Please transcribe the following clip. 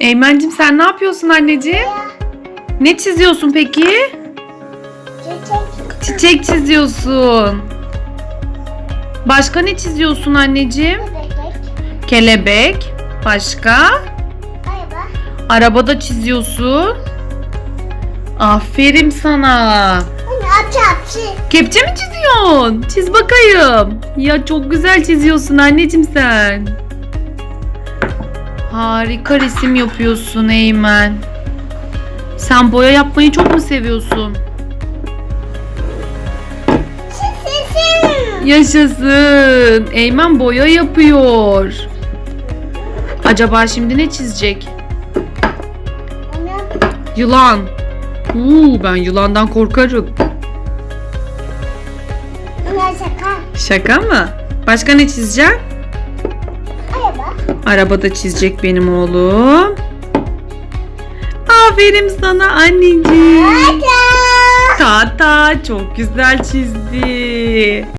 Eymen'cim sen ne yapıyorsun anneciğim? Ne çiziyorsun peki? Çiçek. Çiçek çiziyorsun. Başka ne çiziyorsun anneciğim? Bebek. Kelebek. Başka? Araba. Arabada çiziyorsun. Aferin sana. Hapsi. Kepçe mi çiziyorsun? Çiz bakayım. Ya çok güzel çiziyorsun anneciğim sen. Harika resim yapıyorsun Eymen. Sen boya yapmayı çok mu seviyorsun? Yaşasın. Eymen boya yapıyor. Acaba şimdi ne çizecek? Yılan. Uuu ben yılandan korkarım. Şaka mı? Başka ne çizeceksin? Araba. Arabada çizecek benim oğlum. Aferin sana anneciğim. Ata. Tata çok güzel çizdi.